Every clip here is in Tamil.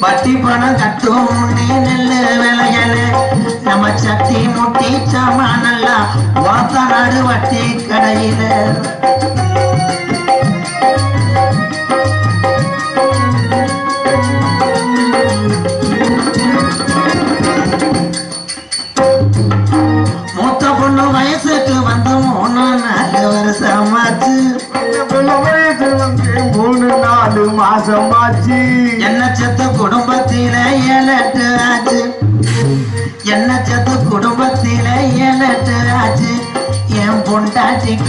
பட்டி பணம் கட்டும் நெல்லு விளையல. நம்ம சட்டி முட்டி சாமானெல்லாம் வாத்த நாடு வட்டி கடையில. மூத்த பொண்ணு வயசுக்கு வந்து மூணு நாலு வருஷமாச்சு. வயசு வந்து மூணு நாலு மாசமாச்சு.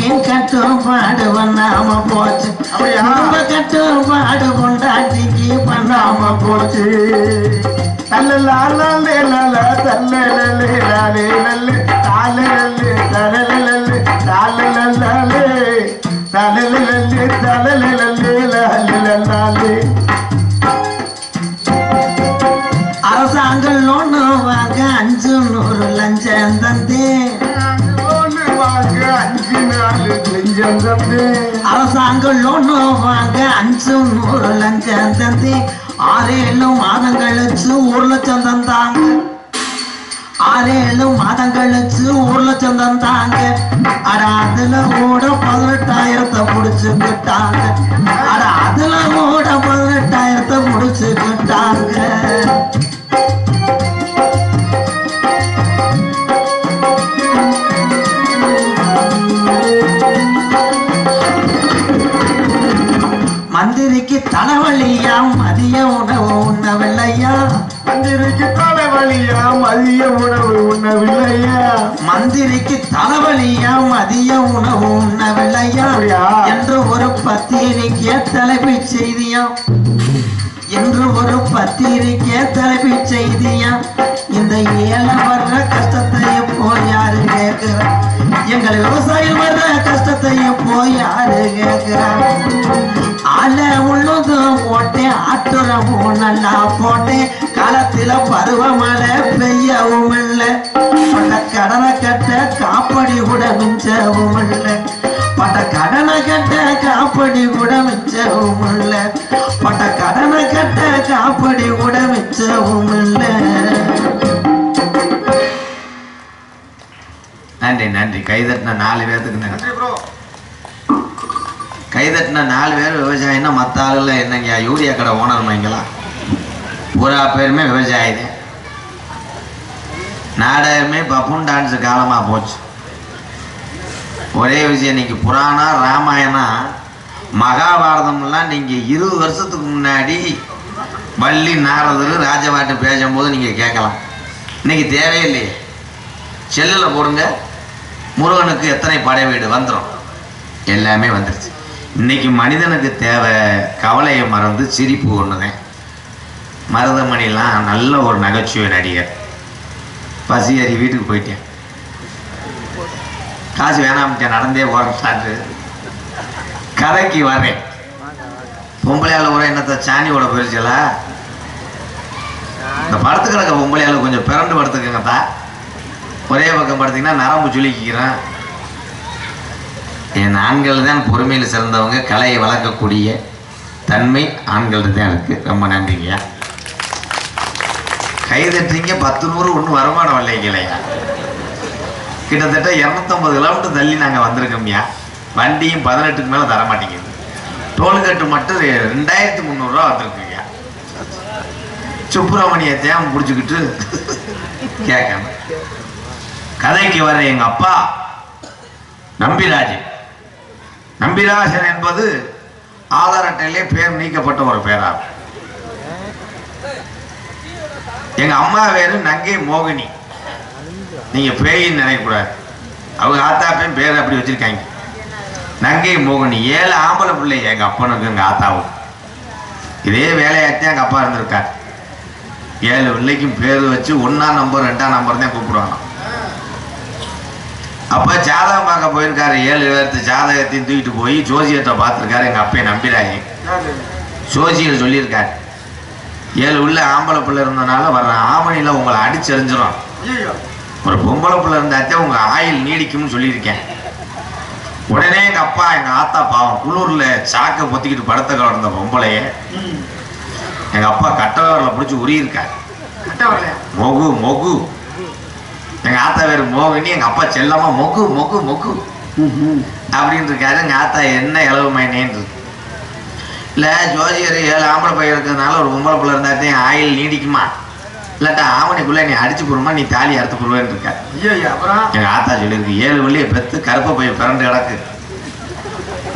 பொண்டாட்டிக்கு கட்டுப்பாடு பண்ணாம போச்சு அப்படியா? குடும்ப கட்டுப்பாடு பொண்டாட்டிக்கு பண்ணாம போச்சு தல்லலாலே லல தல்லலே லாலே லல்லே. தாலலே தலலலே தாலலலே தலலலே தலலலே லாலே அரசாங்கம் லோனு வாங்க அஞ்சு நூறு லஞ்சம் தந்தே அரசாங்கம் லோனு வாங்க அஞ்சு நூறு லஞ்சம் தந்தி ஆறேழு மாதம் கழிச்சு ஒரு லட்சம் தந்தாங்க. ஆறேழு மாதம் கழிச்சு ஒரு லட்சம் தந்தாங்க. அட அதுல கூட பதினெட்டாயிரத்தை முடிச்சுக்கிட்டாங்க அட அதுல கூட பதினெட்டாயிரத்தை முடிச்சுக்கிட்டாங்க மந்திரிக்கு தலைவலியா மதிய உணவு உண்ண அப்படியா? என்று ஒரு பத்திரிக்கை தலைப்பு செய்தியா என்று ஒரு பத்திரிக்கை தலைப்பு செய்தியா இந்த ஏழை வர்ற கஷ்டத்தை எப்போ யாரு கேட்கிறா? எங்கள் விவசாயம் வர்ற கஷ்டத்தை எப்போ யாரு கேட்கிறா? அல உள்ளதும் போட்டேன் ஆட்டுறவும் நல்லா போட்டேன். காலத்தில் பருவமழை பெய்யவும் இல்லை கடனை கட்ட காப்படி கூட மிஞ்சவும் இல்லை பட்ட கடனை கட்ட காப்படி கூட மிச்சவும் இல்லை பட்ட கடனை கட்ட காப்படி கூட மிச்சவும் இல்லை நன்றி. நன்றி கைதட்டின நாலு பேர்த்துக்கு நன்றி. ப்ரோ கைதட்டின நாலு பேர் விவசாயின்னா மற்ற ஆளுல என்னங்க யூரியா கடை ஓனர் மைங்களா பூரா பேருமே விவசாயி தான் நாடகமே பப்புன் டான்ஸ் காலமாக போச்சு. ஒரே விஷயம் இன்னைக்கு புராணம் ராமாயணம் மகாபாரதம்லாம் நீங்கள் இருபது வருஷத்துக்கு முன்னாடி வள்ளி நாரதர் ராஜபாட்டு பேசும்போது நீங்கள் கேட்கலாம். இன்னைக்கு தேவையில்லையே செல்லில் போடுங்க. முருகனுக்கு எத்தனை படை வீடு வந்துடும் எல்லாமே வந்துருச்சு. இன்னைக்கு மனிதனுக்கு தேவை கவலையை மறந்து சிரிப்பு ஒன்றுதான் மருதமணிலாம் நல்ல ஒரு நகைச்சுவை நடிகர். பசி ஏறி வீட்டுக்கு போயிட்டேன். காசு வேணாமிட்டேன் நடந்தே போகிறான்ட்டு கதைக்கு வரேன் பொம்பளையால் கூட என்னத்த சாணியோட போயிருச்சல? இந்த படத்துக்கு இருக்க பொம்பளையால் கொஞ்சம் பிறண்டு படுத்துக்கங்கத்தா ஒரே பக்கம் படுத்திங்கன்னா நரம்பு சுழிக்கிறேன் என் ஆண்கள் தான் பொறுமையில் சிறந்தவங்க கலையை வளர்க்கக்கூடிய தன்மை ஆண்கள் தான் இருக்குது ரொம்ப நன்றிங்கய்யா. கை தட்டுறீங்க பத்து நூறு ஒன்றும் வருமானம் இல்லைங்களையா கிட்டத்தட்ட இரநூத்தம்பது கிலோமீட்டர் தள்ளி நாங்கள் வந்திருக்கோம்யா. வண்டியும் பதினெட்டுக்கு மேலே தர மாட்டேங்குது டோல்கேட்டு மட்டும் ரெண்டாயிரத்தி முந்நூறுரூவா வந்திருக்குங்கய்யா. சுப்பிரமணிய தேம் பிடிச்சிக்கிட்டு கேட்கணும் கதைக்கு வர எங்கள் அப்பா நம்பிராஜன். நம்பிராஜன் என்பது ஆதார் அட்டையிலே பேர் நீக்கப்பட்ட ஒரு பேராகும். எங்க அம்மா பேரு நங்கை மோகினி. நீங்க பேயின்னு நினைக்கக்கூடாது அவங்க ஆத்தாப்பையும் பேர் அப்படி வச்சிருக்காங்க. நங்கை மோகினி ஏழு ஆம்பளை பிள்ளை எங்க அப்பனுக்கு எங்க ஆத்தாவும் இதே வேலையாத்தான் எங்க அப்பா இருந்திருக்கார். ஏழு பிள்ளைக்கும் பேர் வச்சு ஒன்னாம் நம்பர் ரெண்டாம் நம்பர் தான் கூப்பிடுவாங்க. அப்ப ஜாதகம் பார்க்க போயிருக்காரு. ஏழு பேர்த்து ஜாதகத்தையும் தூக்கிட்டு போய் ஜோசியத்தை பார்த்துருக்காரு. எங்க அப்பையை நம்பிடாங்க ஜோசியர் சொல்லியிருக்காரு. ஏழு உள்ள ஆம்பளை பிள்ளை இருந்தனால வர்ற ஆமணியில உங்களை அடிச்செறிஞ்சிரும். ஒரு பொம்பளை பிள்ளை இருந்தாத்தே உங்க ஆயுள் நீடிக்கும்னு சொல்லியிருக்கேன். உடனே எங்க அப்பா எங்க ஆத்தா பாவம் குளூர்ல சாக்கை பொத்திக்கிட்டு படுத்த கிடந்த பொம்பளைய எங்க அப்பா கட்டவரில் பிடிச்சி உரியிருக்காரு. மொகு மொகு. எங்க ஆத்தா பேர் மோகினி எங்க அப்பா செல்லமா மொகு மொகு மொகு. அப்படின்னு இருக்காரு. எங்க ஆத்தா என்ன இளவு மைனேன்னு இல்லை ஜோதியர் ஏழு ஆம்பளை பையன் இருக்கிறதுனால ஒரு பொம்பளை பிள்ளை இருந்தாத்தையும் ஆயில் நீடிக்குமா? இல்லாட்டா ஆவணிக்குள்ள நீ அடிச்சு போடுமா நீ தாலி அறுத்து போடுவேன்னு இருக்க. ஐயோ அப்புறம்? எங்க ஆத்தா சொல்லியிருக்கு ஏழு வெள்ளியை பெத்து கருப்பை பைய பிறண்டு கிடக்கு.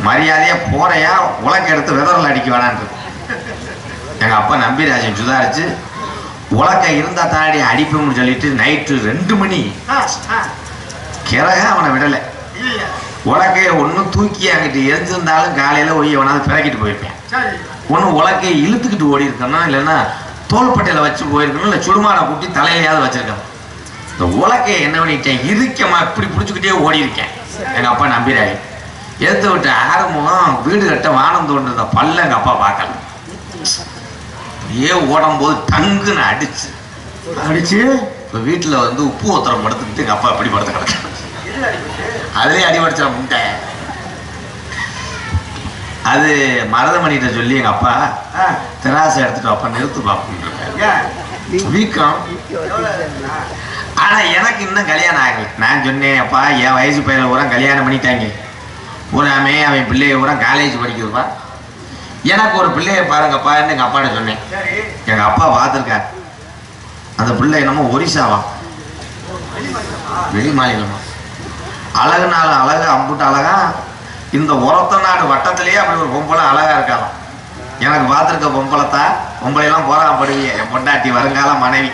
மரியாதையா போறையா உலக்க எடுத்து விதரில் அடிக்க வேணான்ட்டு. எங்க அப்பா நம்பிராஜன் சுதாரிச்சு உலக்க இருந்தா தாண்டி அடிப்போம்னு சொல்லிட்டு நைட்டு ரெண்டு மணி. கிறக அவனை விடலை. உலக்கைய ஒன்றும் தூக்கி அங்கிட்டு எரிஞ்சிருந்தாலும் காலையில் போய் எவனாவது பிறக்கிட்டு போயிருப்பேன். ஒன்று உலக்கையை இழுத்துக்கிட்டு ஓடி இருக்கணும் இல்லைன்னா தோள்பட்டையில் வச்சு போயிருக்கணும் இல்லை சுடுமாடை கூட்டி தலையிலையாவது வச்சிருக்கணும் இந்த உலக்கையை என்ன பண்ணிட்டேன்? இறுக்கமா இப்படி பிடிச்சிக்கிட்டே ஓடி இருக்கேன் எங்க அப்பா நம்பிராய். எடுத்து விட்டு ஆரம்பம் வீடு கட்ட வானம் தோன்றத பல்ல எங்க அப்பா பார்க்கல. ஏ ஓடும் போது டங்குன்னு அடிச்சு. அடிச்சு? இப்போ வீட்டில் வந்து உப்பு ஒத்தரம் படுத்துக்கிட்டு எங்க அப்பா இப்படி படுத்து கிடக்கு அதுலேயே அடிபடிச்சா முட்டை. அது மருதமணிகிட்ட சொல்லி எங்க அப்பா திராசை எடுத்துட்டு அப்பா நிறுத்து பார்ப்போம்? வீக்கம் எவ்வளவு இருக்குண்ணா? ஆனா எனக்கு இன்னும் கல்யாணம் ஆகல. நான் சொன்னேன் அப்பா என் வயசு பையனை பூரா கல்யாணம் பண்ணிட்டாங்க. பூராமே அவன் பிள்ளைய பூரா காலேஜ் படிக்குதுப்பா. எனக்கு ஒரு பிள்ளைய பாருங்கப்பான்னு எங்க அப்பாட்ட சொன்னேன். சரி. எங்க அப்பா பார்த்துருக்கார். அந்த பிள்ளை என்னமோ ஒரிசாவா? வெளி மாநிலமா அழகுனால அழகு அம்புட்டு அழகா இந்த உரத்த நாடு வட்டத்திலேயே அப்படி ஒரு பொம்பளை அழகா இருக்கலாம் எனக்கு பார்த்துருக்க பொம்பளைத்தான் பொம்பளையெல்லாம் போறாப்படுவீங்க என் பொண்டாட்டி வருங்கால மனைவி.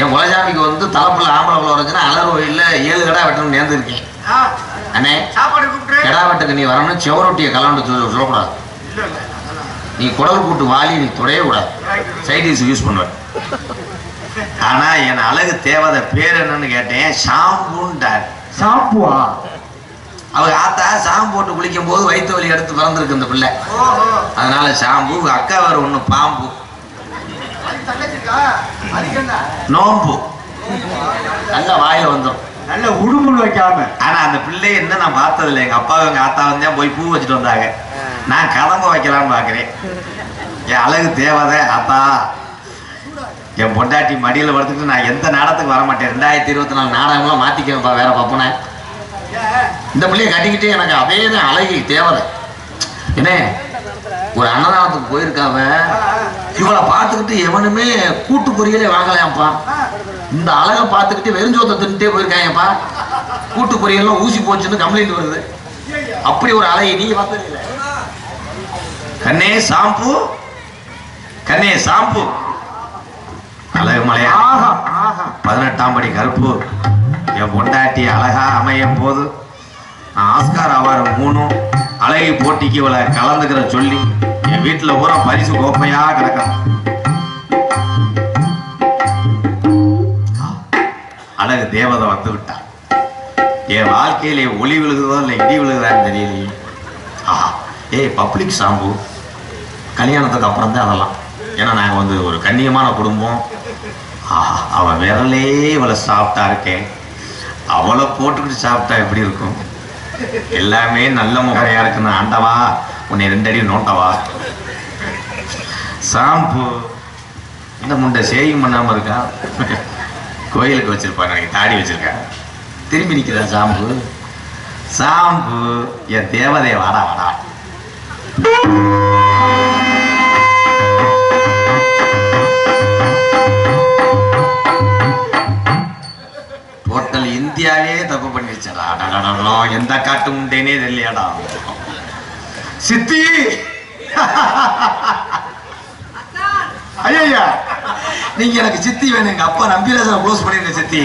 என் குலசாமிக்கு வந்து தலைப்புல ஆம்பளை பிள்ளை வரச்சுன்னா அலர் கோயிலில் ஏழு கடை வெட்டணும் நேர்ந்துருக்கேன். அண்ணே சாப்பாடு கூப்பிட்டு கிடா வெட்டுக்கு நீ வரணும் செவரொட்டியை கலந்து சொல்ல சொல்லக்கூடாது. இல்ல இல்ல அதெல்லாம் நீ குடல் கூட்டு வாலி நீ துடைய கூடாது. சைடிஸ் யூஸ் பண்ணுவேன். ஆனா என் அழகு தேவதை பேர் என்னன்னு கேட்டேன். ஷாம்புன்ட்டார் சாப்புவா அவங்க ஆத்தா ஷாம்பு போட்டு குளிக்கும் போது வயிற்று வலி எடுத்து பிறந்திருக்கு இந்த பிள்ளை. அதனால ஷாம்பு அக்கா வேற ஒண்ணு பாம்பு. நோம்பு. நல்லா வாயில வந்துடும் நல்ல உடுமுள் வைக்காம. ஆனா அந்த பிள்ளைய என்ன நான் பார்த்ததில்ல. எங்க அப்பா எங்க ஆத்தா வந்து போய் பூ வச்சுட்டு வந்தாங்க. நான் கதம்ப வைக்கலாம்னு பாக்குறேன் என் அழகு தேவதை ஆத்தா. என் பொண்டாட்டி மடியில படுத்துட்டு நான் எந்த நாடகத்துக்கு வர மாட்டேன் ரெண்டாயிரத்தி இருபத்தி நாலு நாடகம்லாம் மாத்திக்கிறேன்ப்பா வேற பாப்பனே. ஏன்? இந்த பிள்ளைய கட்டிக்கிட்டே எனக்கு அதே தான் அழகு தேவதை. என்ன? ஒரு அன்னதானத்துக்கு போயிருக்காவ. இவளை பார்த்துக்கிட்டு எவனுமே கூட்டு பொரியலே வாங்கலையாம்ப்பா. இந்த அழகை பார்த்துக்கிட்டு வெறுஞ்சோத்தை தின்னுட்டே போயிருக்காங்கப்பா கூட்டு பொரியல்லாம் ஊசி போச்சுன்னு கம்ப்ளைண்ட் வருது. அப்படி ஒரு அலையை நீங்க பார்த்ததில்ல கண்ணே ஷாம்பு. கண்ணே ஷாம்பு. அழகு மலையா? பதினெட்டாம் படி கருப்பு. என் பொண்டாட்டி அழகா அமையும் போது நான் ஆஸ்கார் அவார்டு மூணும் அழகி போட்டிக்கு இவளை கலந்துக்கிற சொல்லி என் வீட்டில் பூரா பரிசு கோப்பையா கிடக்கும். அழகு தேவதை வந்து விட்டா. என் வாழ்க்கையில ஒளி விழுகுதோ இல்லை இடி விழுகுதான்னு தெரியலையே. ஆஹா ஏய் பப்ளிக் ஷாம்பு கல்யாணத்துக்கு அப்புறம் தான் அதெல்லாம். ஏன்னா நாங்கள் வந்து ஒரு கண்ணியமான குடும்பம். ஆஹா அவன் விரலே இவளை சாப்பிட்டா இருக்கேன் அவளை போட்டுக்கிட்டு சாப்பிட்டா எப்படி இருக்கும்? எல்லாமே நல்ல முறையா இருக்குன்னு ஆண்டவா உன்னை ரெண்டடி நோண்டவா ஷாம்பு இந்த முண்டை சேவிங் பண்ணாமல் இருக்கா? கோயிலுக்கு வச்சுருப்பாங்க எனக்கு தாடி வச்சிருக்கேன் திரும்பி நிற்கிறா ஷாம்பு ஷாம்பு என் தேவதையை வாடா வாடா. இந்தியாவே தப்பு அடடடடா, எந்த காட்டு முண்டேனே தெரியலையாடா சித்தி! ஐயா நீங்க எனக்கு சித்தி வேணும் எங்க அப்பா நம்பிராசனை க்ளோஸ் பண்ணிருங்க சித்தி.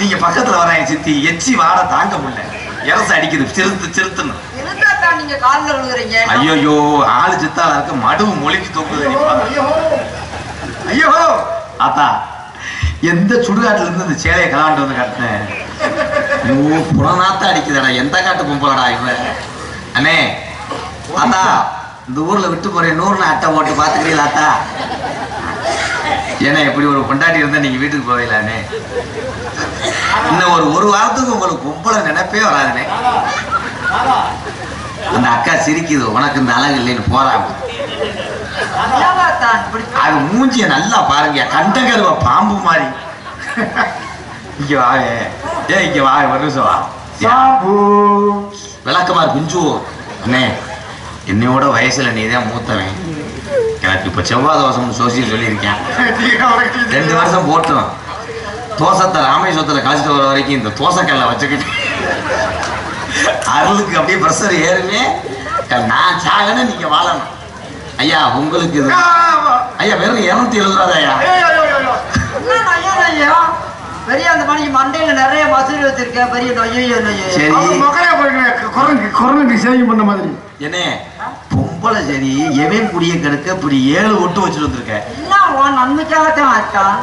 நீங்க பக்கத்துல வராங்க சித்தி எச்சி வாட தாங்க முடியல. இறச அடிக்குது சிறுத்து சிறுத்துன்னு. ஐயோ ஆளு சித்தால இருக்க மடுவு மொழிக்கு தூக்குது ஐயோ ஐயோ ஆத்தா எந்த சுடுகாட்டுல இருந்து இந்த சேலையை கலாண்டு வந்து கட்டினேன் ஐயோ புறநாத்த அடிக்குதாடா. எந்த காட்டு கும்பலடா இவன்? அண்ணே ஆத்தா இந்த ஊர்ல விட்டு போறேன் நூறுல அட்டை போட்டு பாத்துக்கிறீங்களா அத்தா ஏன்னா இப்படி ஒரு கொண்டாட்டி இருந்தா நீங்க வீட்டுக்கு போவீங்களானே இன்னும் ஒரு ஒரு வாரத்துக்கு உங்களுக்கு கும்பல நினைப்பே வராதுனே அந்த அக்கா சிரிக்குது. உனக்கு இந்த அழகு இல்லைன்னு போறாங்க. அது மூஞ்சிய நல்லா பாருங்க. கண்டகருவ பாம்பு மாதிரி. இங்க வாங்க. ஏ இங்க வா ஒரு நிமிஷம் வா. விளக்கமாறு குஞ்சு. அண்ணே என்னையோட வயசுல நீ தான் மூத்தவன். எனக்கு இப்ப செவ்வாய் தோசம்னு சோசியல் சொல்லியிருக்கேன். ரெண்டு வருஷம் போட்டோம். தோசத்தை ராமேஸ்வரத்தில் கழிச்சிட்டு வர வரைக்கும் இந்த தோசைக்கல்ல வச்சுக்கிட்டு அருளுக்கு அப்படியே ப்ரெஷர் ஏறுமே. நான் சாகணும் நீங்க வாழணும். ஐயா உங்களுக்கு இது ஐயா வெறும் இருநூத்தி எழுபது ரூபா ஐயா? என்ன பெரிய அந்த மணிக்கு மண்டையில நிறைய மசூரி வச்சிருக்கேன் பெரிய நொய்யோ நொய்யோ சரி. மொக்கையா போயிருக்கேன் குரங்கு குரங்கு சேவிங் பண்ண மாதிரி. என்ன பொம்பளை சரி எவன் குடிய கெடுக்க இப்படி ஏழு ஒட்டு வச்சுட்டு வந்திருக்க? எல்லாம் உன் நன்மைக்காகத்தான் ஆச்சான்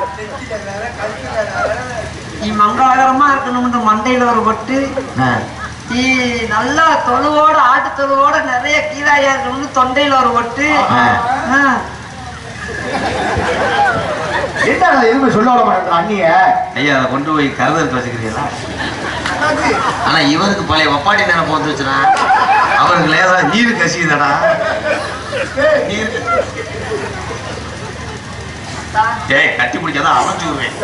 நீ மங்களகரமா இருக்கணும்னு மண்டையில ஒரு பொட்டு நல்லா தொழுவோட ஆட்டு தொழுவோட நிறைய கீழாயா இருக்கணும்னு தொண்டையில ஒரு. ஆ. என்ன எதுவுமே சொல்ல விட மாட்டேன் அண்ணிய. ஐயா அதை கொண்டு போய் கருதற்கு வச்சுக்கிறீங்களா ஆனா இவருக்கு பழைய ஒப்பாட்டி நினைப்பு வந்துச்சுன்னா அவருக்கு லேசா நீர் கசியுதடா. நீர் ஏய் கட்டி பிடிக்காதான் அரைஞ்சு விடுவேன்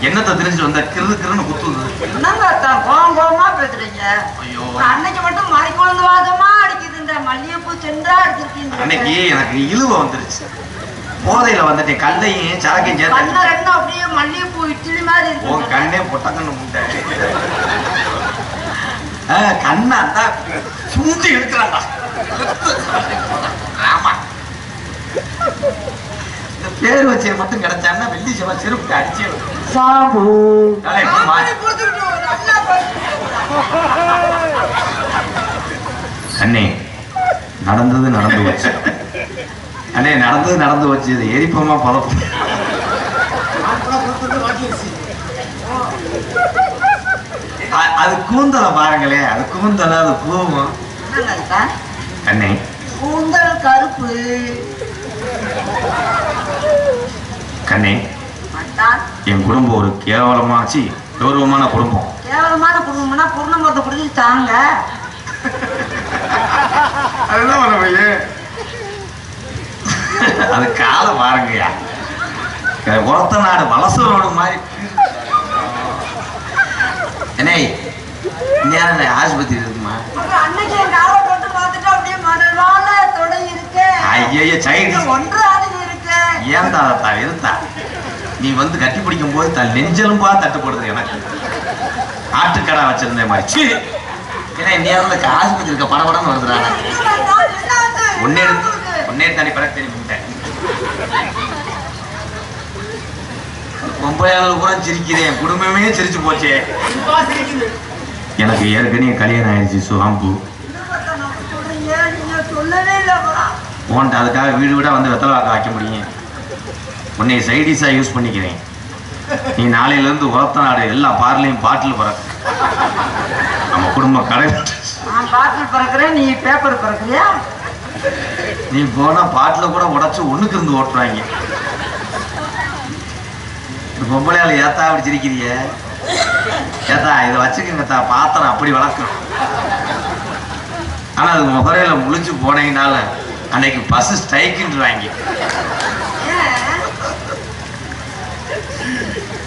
என்னத்தை தெரிஞ்சு வந்த? கிரு கிருன்னு குத்துது என்னங்க அத்தான் கோவம் கோவமா பேசுறீங்க? ஐயோ. அன்னைக்கு மட்டும் மறைக்குழந்து வாதமா அடிக்குது இந்த மல்லிகைப்பூ சென்றா அடிச்சிருக்கீங்க. அன்னைக்கு எனக்கு இழுவ வந்துருச்சு. போதையில வந்துட்டேன். கல்லையும் சரக்கையும் சேர்த்து கண்ண ரெண்டும் அப்படியே மல்லிகைப்பூ இட்லி மாதிரி இருக்கு. கண்ணே பொட்டக்கண்ணு முட்டை ஆ, கண்ணா தான் சுண்டி எடுக்கிறான்டா ஆமா. பேர் வச்சே மட்டும் கிடைச்சான்னா வெள்ளி செவ்வா செருப்பு அடிச்சே பேசு. அண்ணே நடந்தது நடந்து வச்சு அண்ணே நடந்தது நடந்து வச்சு இது எரிப்பமா பதப்பம்? அது கூந்தலை பாருங்களேன் அது கூந்தல அது பூவும்? அண்ணே. கூந்தல் கருப்பு. கண்ணே. என் குடும்பம் ஒரு கேவலமாச்சு கௌரவமான குடும்பம். கேவலமான குடும்பம்னா பூர்ணமரத்தை பிடிச்சி தாங்க அதுதான் வர பையன் அது காலை பாருங்கய்யா. உரத்த நாடு வலச ரோடு மாதிரி. என்னே நேரம் ஆஸ்பத்திரி இருக்குமா? ஐயய்ய சைடு ஒன்று ஏன்டா? தா இருந்தா நீ வந்து கட்டி பிடிக்கும் போது தன் நெஞ்சலும்பா தட்டுப்படுது எனக்கு. ஆட்டுக்கடா வச்சிருந்தேன் மாதிரி. ஏன்னா நேரத்துக்கு ஆஸ்பத்திரி இருக்க படபடன்னு வருதுடா. ஒன்னே ஒன்னே தனி படம் தெரிவிட்டேன் பொம்பளையாளர் கூட சிரிக்கிறேன் குடும்பமே சிரிச்சு போச்சே. எனக்கு ஏற்கனவே கல்யாணம் ஆயிடுச்சு சுகாம்பு. சொல்லவே இல்லை. உன்ட்டு அதுக்காக வீடு வீடா வந்து வெத்தலை வாக்க வைக்க முடியும். உன்னை சைடிஸாக யூஸ் பண்ணிக்கிறேன். நீ நாளையிலேருந்து உரத்த நாடு எல்லா பார்லையும் பாட்டில் பறக்கு நம்ம குடும்ப கடை நான் பாட்டில் பறக்கிறேன் நீ பேப்பர் பறக்குறியா? நீ போனா பாட்டில் கூட உடைச்சு ஒண்ணுக்கு இருந்து ஓட்டுறாங்க. பொம்பளையால ஏத்தா அப்படி சிரிக்கிறிய? ஏத்தா இதை வச்சுக்கங்கத்தா பாத்திரம் அப்படி வளர்க்கணும். ஆனா அது முகரையில முழிச்சு போனீங்கனால அன்னைக்கு பஸ் ஸ்ட்ரைக்குன்றாங்க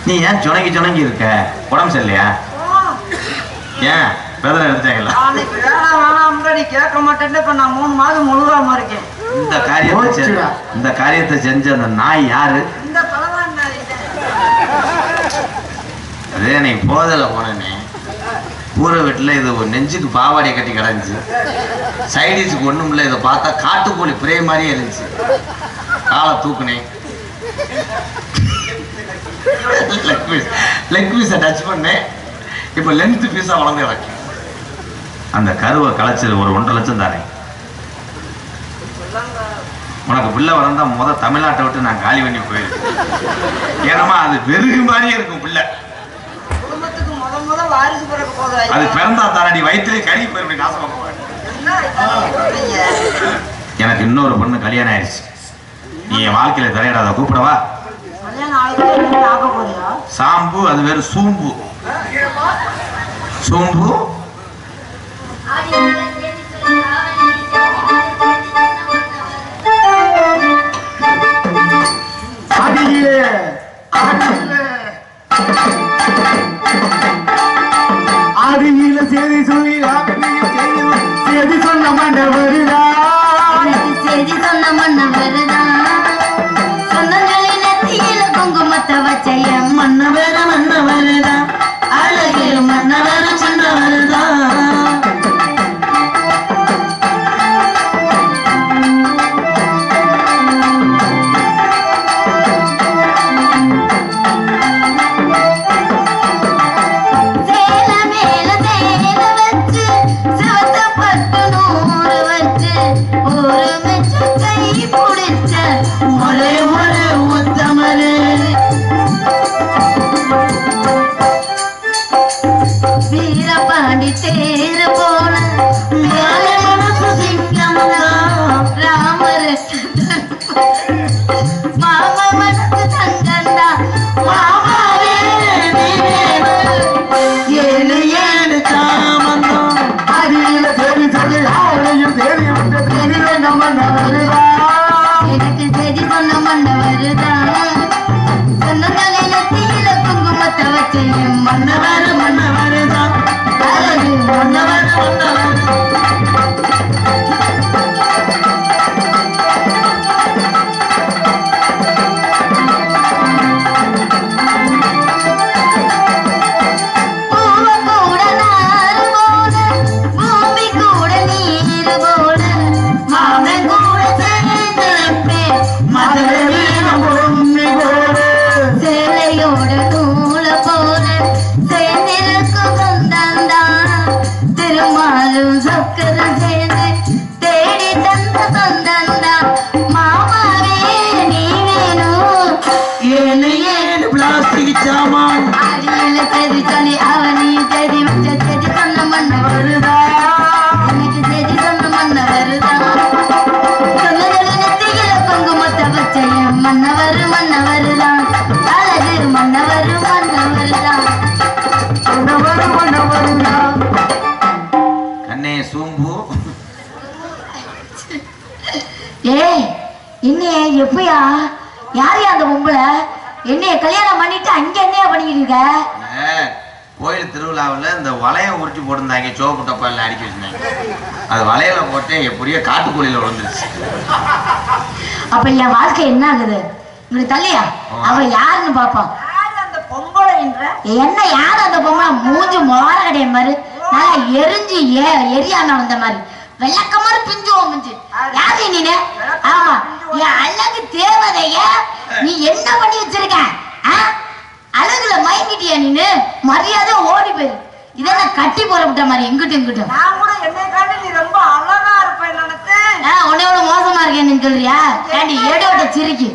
நீ ஏன் சுணங்கி சுணங்கி இருக்க? உடம்பு சரியில்லையா? ஏன்? வெதரை எடுத்தாங்களா அன்னைக்கு வேணாம் வேணாம் நீ கேட்க மாட்டேன்னு இப்ப நான் மூணு மாதம் முழுகாம இருக்கேன். இந்த காரியத்தை. இந்த காரியத்தை செஞ்ச அந்த நாய் யாரு? அதே நீ போதல போனேனே. கூரை வீட்டில் இது ஒரு நெஞ்சுக்கு பாவாடையை கட்டி கிடந்துச்சு. சைடிஸுக்கு ஒன்றும் இல்லை இதை பார்த்தா காட்டுக்கோழி பிரே மாதிரியே இருந்துச்சு. காலை தூக்குனேன். லெக் பீஸ் லெக் பீஸை டச் பண்ணேன். இப்போ லென்த் பீஸாக வளர்ந்து கிடக்கு. அந்த கருவை கலைச்சது ஒரு ஒன்றரை லட்சம் தானே. உனக்கு பிள்ளை வளர்ந்தா முத தமிழ்நாட்டை விட்டு நான் காலி பண்ணி போயிருக்கேன். ஏன்னா அது வெறுகு மாதிரியே இருக்கும் பிள்ளை. வாரிசு பிறக்க போகுது. அது பிறந்தா தானடி வயிற்றுல கறி போயிருப்பேன் நாசமா சொல்றீங்க? எனக்கு இன்னொரு பொண்ணு கல்யாணம் ஆயிடுச்சு. நீ என் வாழ்க்கையில தலையிடாத கூப்பிடவா? சாம்பு அது வேறு சூம்பு. சூம்பு? உரிச்சு போட்டிருந்தாங்க சோப்பு டப்பாவில் அடிக்க வச்சிருந்தாங்க. அது வளையல போட்டேன் எப்படியோ காட்டுக்கோழியில் விழுந்துருச்சு. அப்ப என் வாழ்க்கை என்ன ஆகுது? இப்படி தள்ளியா? அவ யாருன்னு பாப்போம் யாரு அந்த பொம்பளைன்ற என்ன யார் அந்த பொம்மை மூஞ்சி மோர கடைய மாதிரி நல்லா எரிஞ்சு ஏ எரியாம வந்த மாதிரி. வெள்ளக்க மாதிரி பிஞ்சுவோம் மூஞ்சி. யாரு நீனு? ஆமா. என் அழகு தேவதைய. நீ என்ன பண்ணி வச்சிருக்க? ஆ? அழகுல மயங்கிட்டியா நீனு? மரியாதை ஓடி போயிரு. இதெல்லாம் கட்டி போற விட்ட மாதிரி எங்கிட்டும் இங்கிட்டும் நான் கூட என்னை காட்டி நீ ரொம்ப அழகா இருப்பேன் நினைச்சேன் ஆ, உன்னையோட மோசமா இருக்கேன்னு சொல்றியா? ஏண்டி ஏடோட்ட சிரிக்கி?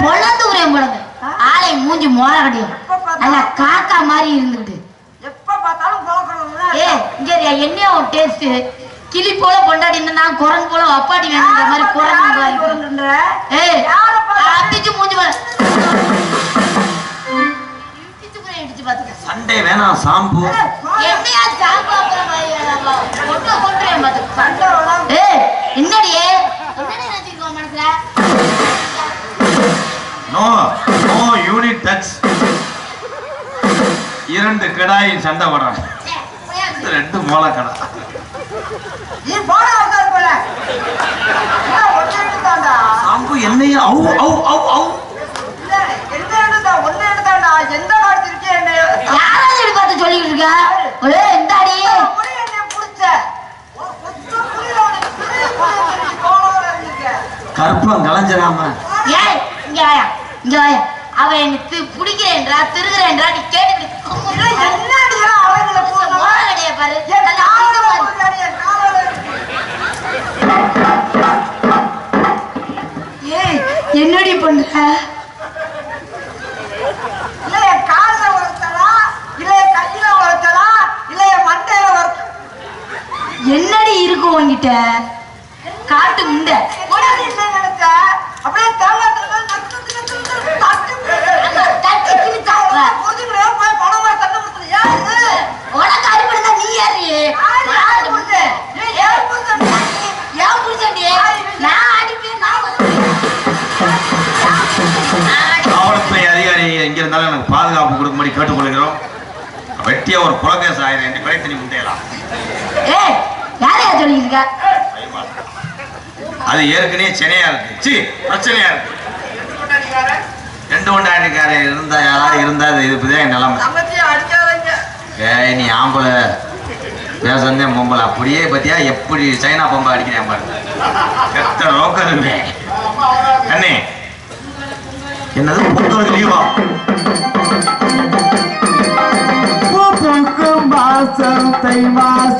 பொழந்து உரையும் பொழந்து. ஆளை மூஞ்சி மோர கடையும். நல்லா காக்கா மாதிரி இருந்துகிட்டு எப்ப பார்த்தாலும் ஏ இரு, என்னைய ஒரு டேஸ்ட் கிளி போல கொண்டாடி இருந்தா குரங்கு போல அப்பாட்டி வேணுங்கிற மாதிரி குரங்கு மாதிரி. ஏய் அடிச்சு மூஞ்சி பாத்துக்க. சண்டே வேணாம் சாம்பு. என்னையா சாம்பு அப்புறம் மாதிரி வேணாமா? கொண்டு கொண்டுறேன் பாத்துக்க. சண்டை வளம் ஏய் என்னடி? என்னடி நினைச்சிருக்கோம் மனசுல? நோ நோ யூனிட் டச் இரண்டு கிடாயின் சண்டை போடுறாங்க. ரெண்டு மூளை கடை. நீ போன அவசரம் போல. சாம்பு என்னைய? அவு அவு அவு அவு. என்ன எடுத்தா ஒன்னு எடுத்தாண்டா? எந்த யாராவது இப்படி பார்த்து சொல்லிட்டு இருக்கா? ஒரே இருந்துக்க கற்பம் கலைஞ்சிடாம ஏய் இங்க வாயா. இங்க வாயா. அவ எனக்கு பிடிக்கிறேன்றா திருகிறேன்றா நீ கேட்டு பாரு. என் நல்லா காலோட அடிக்க பாரு. புடிக்காடி, என் காலோட ஏய் என்னடி பண்ற இல்ல என் கால்ல உரைச்சலா இல்ல என் கையில உரைச்சலா இல்ல என் மண்டையில உரைச்சலா என்னடி இருக்கு உன்கிட்ட காட்டு முண்டை உடனே என்ன நினைச்ச அப்படியே தேங்காய் திரும்ப நக்கு நக்கு நக்கு தட்டு அங்க தட்டி கிழிச்சாங்க. புரிஞ்சுக்கிறே போய் பணம் மாதிரி தட்டு கொடுத்தது ஏன் இது உனக்கு அடிபடுதா நீ யாரு யாரு யாரு புரிஞ்சு ஏன் ஏன் புரிஞ்சு ஏன் புடிச்சண்டி நான் அடிப்பேன் நான் வருவேன். நான் அடி- காவல்துறை அதிகாரி எங்க இருந்தாலும் எனக்கு பாதுகாப்பு கொடுக்கும்படி கேட்டுக்கொள்கிறோம். வெட்டிய ஒரு புலகேஸ் ஆயிரம் என்று குறைத்து நீ முந்தையலாம் ஏய் யாரையா சொல்லிட்டு இருக்க அது ஏற்கனவே சென்னையா இருக்கு. சி பிரச்சனையா இருக்கு. ரெண்டு கொண்டாட்டிக்காரன் இருந்தா யாராவது இருந்தா அது இதுதான் என் நிலைமை. ஏய் நீ ஆம்பளை பேச வந்தேன் பொம்பளை அப்படியே பத்தியா எப்படி சைனா பொம்பை அடிக்கிறேன் பாருங்க கெட்ட ரோக்கருங்க அண்ணே என்னது? பொங்கல் லீவா? பூக்கும் தை மாசம்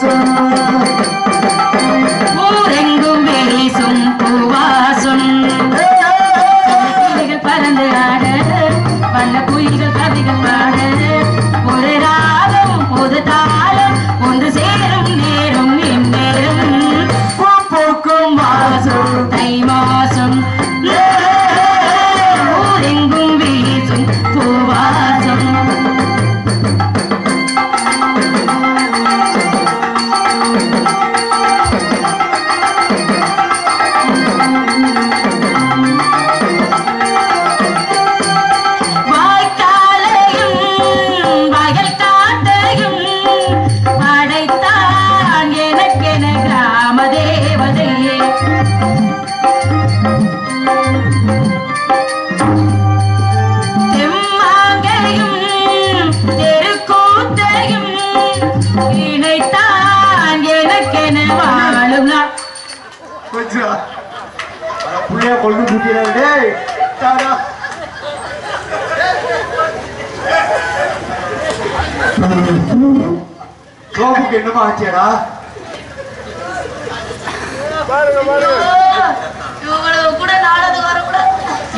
சோப்புக்கு என்னமா ஆச்சேடா?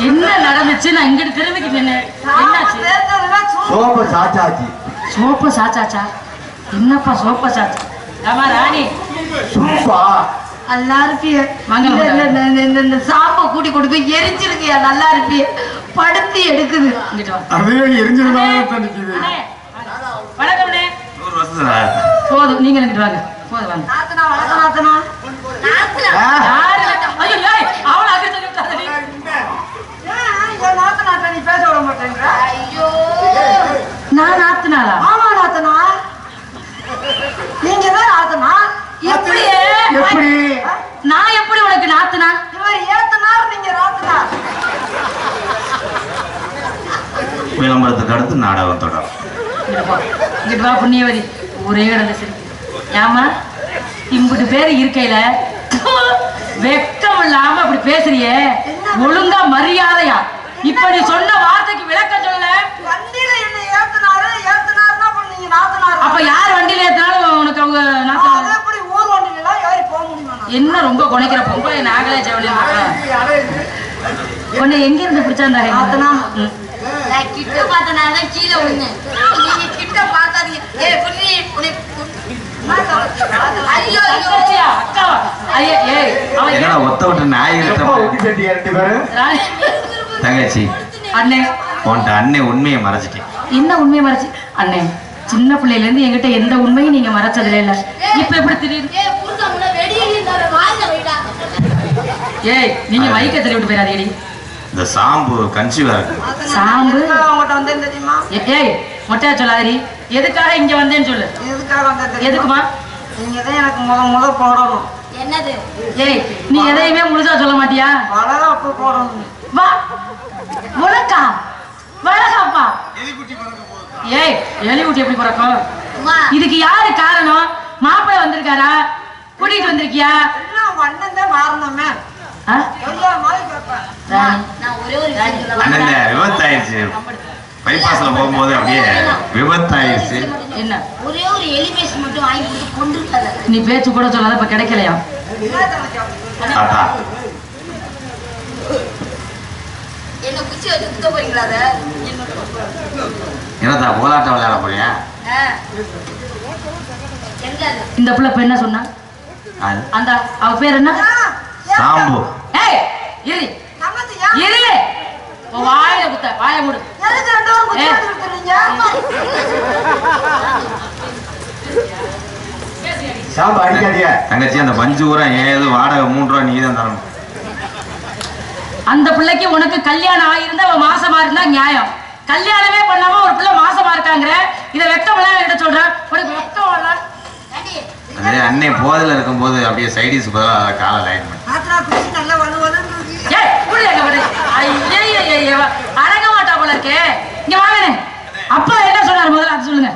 என்ன நடந்துச்சு? நான் இங்கிட்டு திரும்பிக்கு நின்னேன். என்னாச்சு? சோப்ப சாச்சாச்சி. சோப்பு சாச்சாச்சா? என்னப்பா சோப்பா சாச்சா? ஆமா ராணி. சூப்பா? நல்லா இருப்பிய. இந்த- சாப்பை கூட்டி கொடுக்க எரிஞ்சிருக்கியா? நல்லா இருப்பிய. படுத்தி எடுக்குது. வணக்கம். நூறு போதும் நீங்க இங்கிட்டு வாங்க. போதும் வாங்க. நாத்தனா நாத்தனா நான் ஆத்துனாளா? ஆமா நாத்தனா நீங்க தான் நாத்தனா எப்படி? எப்படி? நான் எப்படி உனக்கு நாத்துனா இவர் ஏத்தனார் நீங்க ராத்தனா விளம்பரத்துக்கு அடுத்து நாடகம் தொடரும். இங்கிட்டு வா புண்ணியவதி. ஒரே சரி. ஏமா இம்புட்டு பேர் இருக்கையில வெக்கம் இல்லாம அப்படி பேசுறியே. ஒழுங்கா மரியாதையா. இப்ப நீ சொன்ன வார்த்தைக்கு விளக்கம் சொல்லல? வண்டியில என்ன ஏத்தனாரு ஏத்தனாருன்னா அப்புறம் நீங்க நாத்தனார்? அப்ப யார் வண்டியில ஏத்தினாலும் உனக்கு அவங்க எப்படி ஊர் வண்டியில போக முடியுமா? என்ன ரொம்ப குணைக்கிற பொம்பளை நாங்களே ஜெவலியம் உன்னை எங்க இருந்து பிடிச்சாந்தா நாத்தனா. ம். நான் கிட்ட பார்த்தனால தான் கீழே விழுந்தேன். என்னடா ஒத்த விட்டு நாய் தங்கச்சி. அண்ணே. உன்ட்ட அண்ணன் உண்மையை மறைச்சிட்டேன். என்ன உண்மையை மறைச்சு? அண்ணே சின்ன பிள்ளையில இருந்து என்கிட்ட எந்த உண்மையும் நீங்க மறைச்சதுல இல்ல. இப்ப எப்படி தெரியுது ஏய் நீங்க மைக்க தள்ளி விட்டு போயிடாதீடி இந்த சாம்பு கன்சீவா இருக்கு. சாம்பு? தெரியுமா? ஏ- ஏய் மொட்டையா சொல்லாதடி. எதுக்காக இங்க வந்தேன்னு சொல்லு. எதுக்காக வந்தேன் எதுக்குமா? நீங்க தான் எனக்கு முத முத போடணும். என்னது? ஏய் நீ எதையுமே முழுசா சொல்ல மாட்டியா? வளகாப்பு போடணும். வா. உனக்கா வழக்காப்பா ஏய் எலிகுட்டி எப்படி பிறக்கும்? இதுக்கு யாரு காரணம்? மாப்பிள்ளை வந்திருக்காரா? கூட்டிட்டு வந்திருக்கியா? வண்ணம் தான் மாறணுமே. அண்ணன் விபத்தாயிருச்சு பைபாஸ்ல போகும்போது அப்படியே விபத்தாயிருச்சு என்ன? ஒரே ஒரு எலி பேசி மட்டும் வாங்கி கொடுத்து கொண்டிருக்காத நீ பேச்சு கூட சொல்லாத இப்ப கிடைக்கலையா? தாத்தா. என்ன குச்சி வச்சு குத்த போறீங்களா என்னதா கோலாட்டம் விளையாட போறியா? இந்த புள்ள இப்ப என்ன சொன்னா? அந்த அவ பேர் என்ன? சாம்பு. ஏய் இரு. இரு. வாயில குத்த வாய மூடு. சாம்பு அடிக்காதியா தங்கச்சி அந்த பஞ்சு ஊரா ஏது வாடகை மூன்று ரூபா நீ தான் தரணும். அந்த பிள்ளைக்கு உனக்கு கல்யாணம் ஆகியிருந்தா அவ மாசமா இருந்தா நியாயம். கல்யாணமே பண்ணாம ஒரு பிள்ளை மாசமா இருக்காங்கிற இத வெக்கம் எல்லாம் என்கிட்ட சொல்ற. உனக்கு வெக்கம் அதே அன்னை போதில் இருக்கும்போது அப்படியே சைடிஸ் பதிலாக காலை லைன் பண்ணி ஆத்திரா குடிச்சு நல்லா வலு வலுன்னு இருக்கு. ஏய் புள்ள எங்க விடு ஐயே அடங்க மாட்டா போல இருக்கே. இங்க வாங்கனே அப்பா என்ன சொன்னாரு முதல்ல? அது சொல்லுங்க.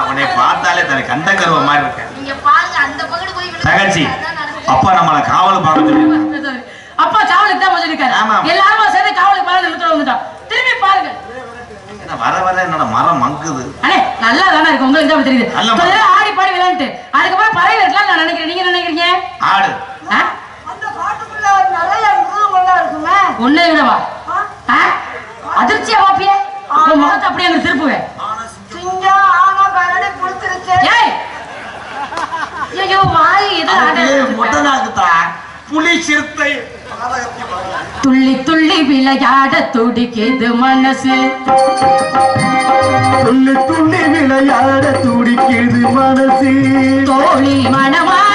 அவனை பார்த்தாலே தனக்கு கண்ட கருவ மாதிரி இருக்கேன் நீங்க பாருங்க அந்த பக்கத்து போய் விழுந்து தகச்சி. அப்பா நம்மளை காவல் பார்க்க சொல்லி அப்பா காவலுக்கு தான் ஆமா. எல்லாரும் சேர்ந்து காவலுக்கு பாருங்க நிறுத்த வந்துட்டோம். திரும்பி பாருங்க. என்ன வர வர என்னோட மரம் மங்குது. அண்ணே நல்லா தானே இருக்கு. உங்களுக்கு தான் தெரியுது. ஆடி பாடி விளையாண்டு அதுக்கப்புறம் பறவை இருக்கலாம் நான் நினைக்கிறேன். நீங்க என்ன நினைக்கிறீங்க? ஆடு ஆ? அந்த காட்டுக்குள்ள நிறைய உன்னை விடவா? அதிர்ச்சியா பாப்பிய உன் முகத்தை அப்படியே அங்க திருப்புவேன். சிங்கம் ஆனா கரடி புடிச்சிருச்சு. ஏய்! ஐயோ வாய் இது மொட்டை அட- நாக்குத்தா? புலி சிறுத்தை. துள்ளி துள்ளி விளையாட துடிக்குது மனசு. துள்ளி துள்ளி விளையாட துடிக்குது மனசு. தோழி மணமாலை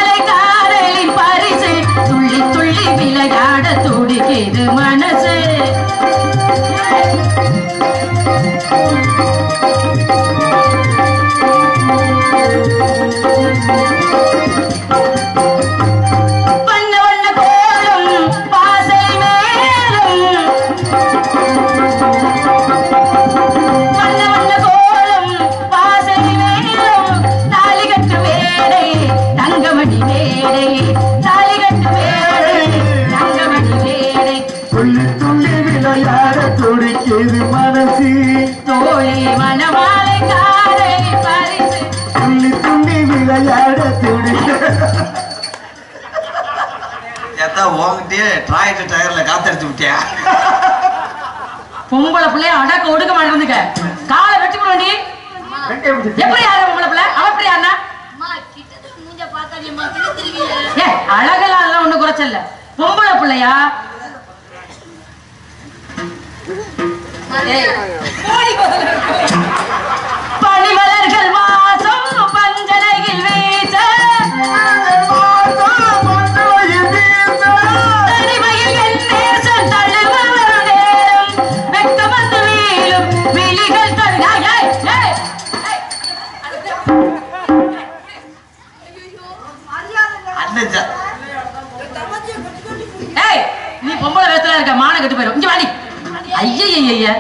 விளையாட துடிக்குது மனசு விளையாட உங்ககிட்டயே டிராய்டு டயர்ல காத்தடிச்சு விட்டியா? பொம்பளை பிள்ளைய அடக்க ஒடுக்க மாட்டேங்க காலை வெட்டி போடி எப்படி யாரு பொம்பளை பிள்ளை? அவ எப்படி யாருனா ஏ அழகெல்லாம் அதெல்லாம் ஒண்ணு குறைச்சல்ல. பொம்பளை பிள்ளையா? ஏய், நீ பொம்பளை வேத்துல இருக்க மான கட்டு போயிடும் இங்க வாடி. ஐயா ஐயா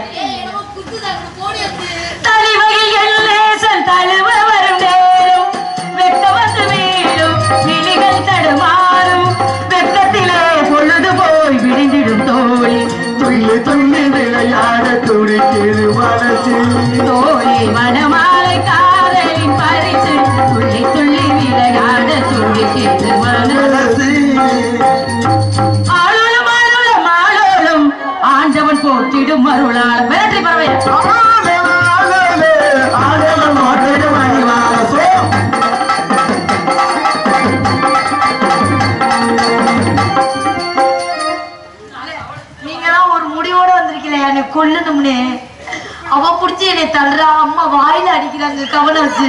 தள்ளுறா அம்மா வாயில அடிக்கிறாங்க வச்சு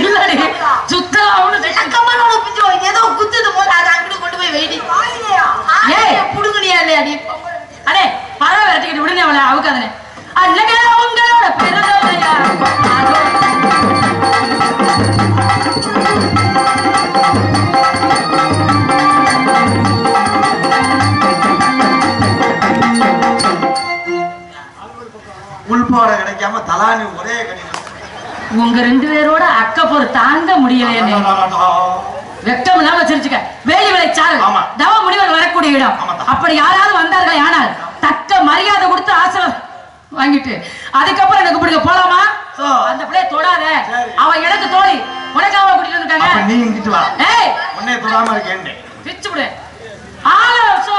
இல்லடி சுத்தம் அவனு கம்மனோட பிஞ்சு ஏதோ குத்துது போல அதை அங்கிட்டு கொண்டு போய் வெயிடி ஏய். புடுங்கடியா இல்லையா நீ? அடே பறவை விரட்டிக்கிட்டு விடுங்க அவளை அவுக்காதனே. உங்க ரெண்டு பேரோட அக்கப்போர் தாங்க முடியல என்ன வெட்கம் இல்லாம வச்சிருச்சுக்க வேலி விளைச்சாறு ஆமா. தவ முனிவர் வரக்கூடிய இடம். அப்படி யாராவது வந்தார்கள் ஆனால் தக்க மரியாதை கொடுத்து ஆசிர்வாதம் வாங்கிட்டு அதுக்கப்புறம் எனக்கு பிடிக்க போலாமா. அந்த பிள்ளைய தொடாத. சரி. அவ எனக்கு தோழி. உனக்கு அவ கூட்டிட்டு வந்திருக்காங்க? நீ இங்கிட்டு வா. ஏய். உன்னை தொடாம இருக்கேன். பிச்சு விடு ஆள சோ